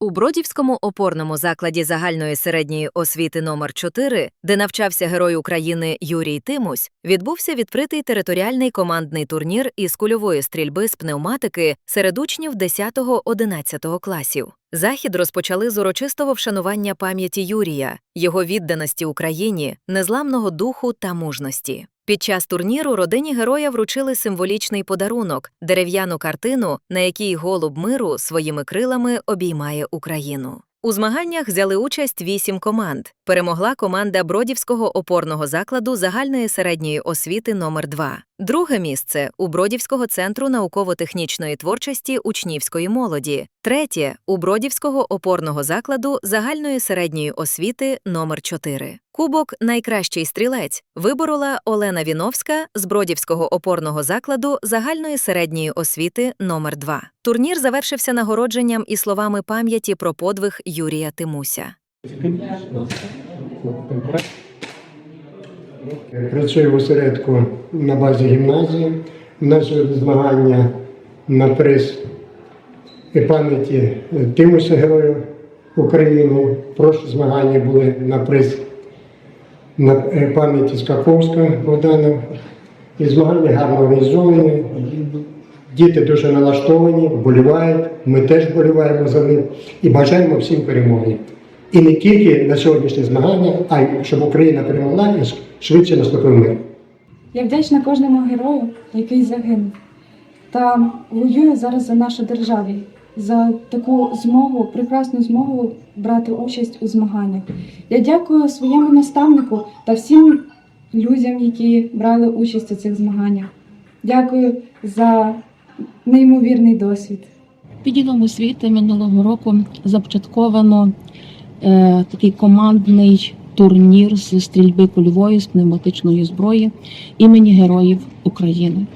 У Бродівському опорному закладі загальної середньої освіти номер 4, де навчався герой України Юрій Тимусь, відбувся відкритий територіальний командний турнір із кульової стрільби з пневматики серед учнів 10-11 класів. Захід розпочали з урочистого вшанування пам'яті Юрія, його відданості Україні, незламного духу та мужності. Під час турніру родині героя вручили символічний подарунок дерев'яну картину, на якій голуб миру своїми крилами обіймає Україну. У змаганнях взяли участь вісім команд. Перемогла команда Бродівського опорного закладу загальної середньої освіти номер 2 Друге місце у Бродівського центру науково-технічної творчості учнівської молоді. Третє у Бродівського опорного закладу загальної середньої освіти номер 4 Кубок Найкращий стрілець виборола Олена Віновська з Бродівського опорного закладу загальної середньої освіти номер 2 Турнір завершився нагородженням і словами пам'яті про подвиг Юрія Тимуся. Працюю в осередку на базі гімназії. Нас змагання на приз і пам'яті Тимуся Героя України. Прошлі змагання були на приз на е, пам'яті Скаковська Богдана. І змагання гарно організовані. Діти дуже налаштовані, вболівають. Ми теж вболіваємо за них і бажаємо всім перемоги. І не тільки на сьогоднішнє змагання, а й щоб Україна перемогла і швидше наступив мир. Я вдячна кожному герою, який загинув, та воює зараз за нашу державу, за таку змогу, прекрасну змогу брати участь у змаганнях. Я дякую своєму наставнику та всім людям, які брали участь у цих змаганнях. Дякую за неймовірний досвід. Відділом освіти минулого року започатковано е, такий командний турнір з стрільби кульової з пневматичної зброї імені Героїв України.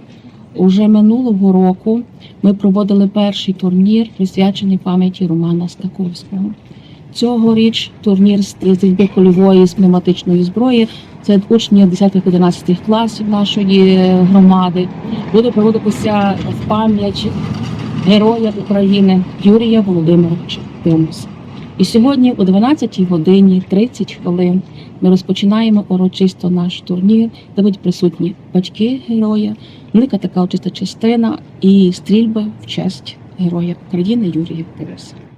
Уже минулого року ми проводили перший турнір, присвячений пам'яті Романа Стаковського. Цьогоріч турнір стрільби кульової з пневматичної зброї це учні 10-11 класів нашої громади. Буде проводитися в пам'ять героя України Юрія Володимировича Тимуса. І сьогодні о 12 годині 30 хвилин ми розпочинаємо урочисто наш турнір, де будуть присутні батьки героя, велика така очиста частина і стрільби в честь героя України Юрія Тимуса.